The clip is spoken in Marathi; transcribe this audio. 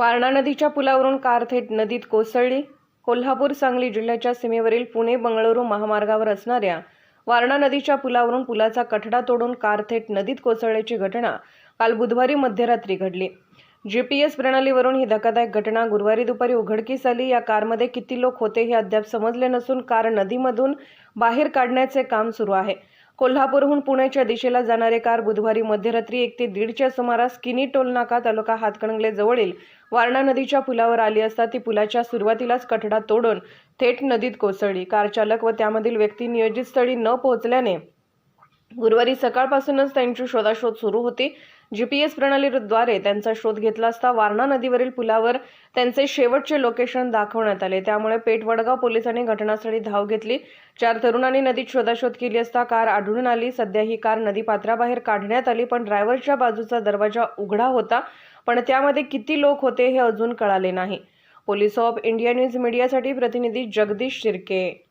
वारणा नदीच्या पुलावरून कार थेट नदीत कोसळली. कोल्हापूर सांगली जिल्ह्याच्या सीमेवरील पुणे बंगळुरू महामार्गावर असणाऱ्या वारणा नदीच्या पुलावरून पुलाचा कठडा तोडून कार थेट नदीत कोसळल्याची घटना काल बुधवारी मध्यरात्री घडली. जीपीएस प्रणालीवरून ही धक्कादायक घटना गुरुवारी दुपारी उघडकीस आली. या कारमध्ये किती लोक होते हे अद्याप समजले नसून कार नदीमधून बाहेर काढण्याचे काम सुरू आहे. कोल्हापूरहून पुण्याच्या दिशेला जाणारे कार बुधवारी मध्यरात्री एक ते दीडच्या सुमारास किनी टोलनाका तालुका हातकणंगले जवळील वारणा नदीच्या पुलावर आली असता ती पुलाच्या सुरुवातीलाच कठडा तोडून थेट नदीत कोसळली. कार चालक व त्यामधील व्यक्ती नियोजित स्थळी न पोहोचल्याने गुरुवारी सकाळपासूनच त्यांची शोधाशोध सुरू होती. जीपीएस प्रणालीद्वारे त्यांचा शोध घेतला असता वारणा नदीवरील पुलावर त्यांचे शेवटचे लोकेशन दाखवण्यात आले. त्यामुळे पेठवडगाव पोलिसांनी घटनास्थळी धाव घेतली. चार तरुणांनी नदीत शोधाशोध केली असता कार आढळून आली. सध्या ही कार नदीपात्राबाहेर काढण्यात आली पण ड्रायव्हरच्या बाजूचा दरवाजा उघडा होता. पण त्यामध्ये किती लोक होते हे अजून कळाले नाही. पोलीस ऑफ इंडिया न्यूज मीडियासाठी प्रतिनिधी जगदीश शिर्के.